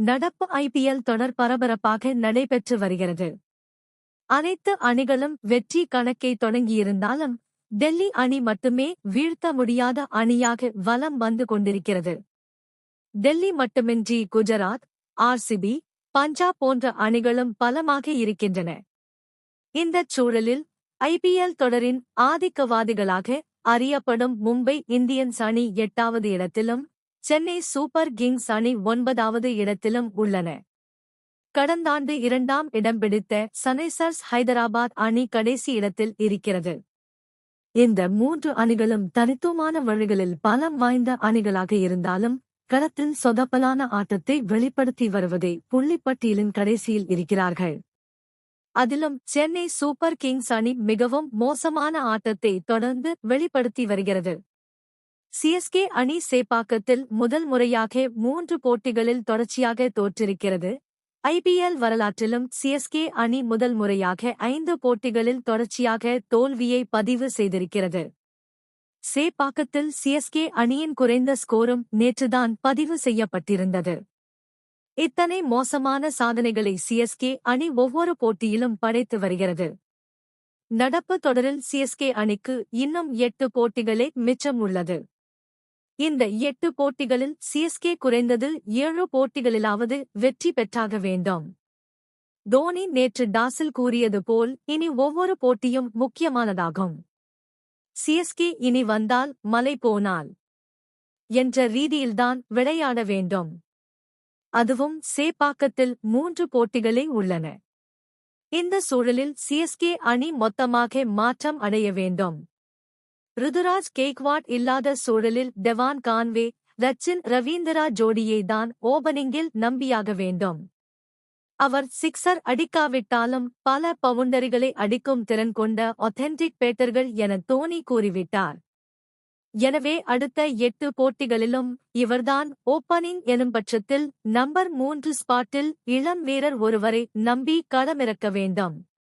நடப்பு ஐபிஎல் தொடர் பரபரப்பாக நடைபெற்று வருகிறது. அனைத்து அணிகளும் வெற்றி கணக்கை தொடங்கியிருந்தாலும் டெல்லி அணி மட்டுமே வீழ்த்த முடியாத அணியாக வலம் வந்து கொண்டிருக்கிறது. டெல்லி மட்டுமின்றி குஜராத் ஆர்சிபி பஞ்சாப் போன்ற அணிகளும் பலமாக இருக்கின்றன. இந்தச் சூழலில் ஐபிஎல் தொடரின் ஆதிக்கவாதிகளாக அறியப்படும் மும்பை இந்தியன்ஸ் அணி எட்டாவது இடத்திலும் சென்னை சூப்பர் கிங்ஸ் அணி ஒன்பதாவது இடத்திலும் உள்ளன. கடந்தாண்டு இரண்டாம் இடம் பிடித்த சனைசர்ஸ் ஹைதராபாத் அணி கடைசி இடத்தில் இருக்கிறது. இந்த மூன்று அணிகளும் தனித்துவமான வழிகளில் பலம் வாய்ந்த அணிகளாக இருந்தாலும் களத்தின் சொதப்பலான ஆட்டத்தை வெளிப்படுத்தி வருவதே புள்ளிப்பட்டியலின் கடைசியில் இருக்கிறார்கள். அதிலும் சென்னை சூப்பர் கிங்ஸ் அணி மிகவும் மோசமான ஆட்டத்தை தொடர்ந்து வெளிப்படுத்தி வருகிறது. சிஎஸ்கே அணி சேப்பாக்கத்தில் முதல் முறையாக மூன்று போட்டிகளில் தொடர்ச்சியாக தோற்றிருக்கிறது. ஐபிஎல் வரலாற்றிலும் சிஎஸ்கே அணி முதல் முறையாக ஐந்து போட்டிகளில் தொடர்ச்சியாக தோல்வியை பதிவு செய்திருக்கிறது. சேப்பாக்கத்தில் சிஎஸ்கே அணியின் குறைந்த ஸ்கோரும் நேற்றுதான் பதிவு செய்யப்பட்டிருந்தது. இத்தனை மோசமான சாதனைகளை சிஎஸ்கே அணி ஒவ்வொரு போட்டியிலும் படைத்து வருகிறது. நடப்பு தொடரில் சிஎஸ்கே அணிக்கு இன்னும் எட்டு போட்டிகளே மிச்சம் உள்ளது. இந்த எட்டு போட்டிகளில் சிஎஸ்கே குறைந்தது ஏழு போட்டிகளிலாவது வெற்றி பெற்றாக வேண்டும். தோனி நேற்று டாஸில் கூறியது போல் இனி ஒவ்வொரு போட்டியும் முக்கியமானதாகும். சிஎஸ்கே இனி வந்தால் மலை போனால் என்ற ரீதியில்தான் விளையாட வேண்டும். அதுவும் சேப்பாக்கத்தில் மூன்று போட்டிகளே உள்ளன. இந்த சூழலில் சிஎஸ்கே அணி மொத்தமாக மாற்றம் அடைய வேண்டும். ருதுராஜ் கேக்வாட் இல்லாத சூழலில் டெவான் கான்வே ரச்சின் ரவீந்திரா ஜோடியை தான் ஓபனிங்கில் நம்பியாக வேண்டும். அவர் சிக்ஸர் அடிக்காவிட்டாலும் பல பவுண்டரிகளை அடிக்கும் திறன் கொண்ட ஒத்தென்டிக் பேட்டர்கள் என தோனி கூறிவிட்டார். எனவே அடுத்த எட்டு போட்டிகளிலும் இவர்தான் ஓப்பனிங் எனும் பட்சத்தில் நம்பர் மூன்று ஸ்பாட்டில் இளம் வீரர் ஒருவரை நம்பி களமிறக்க வேண்டும்.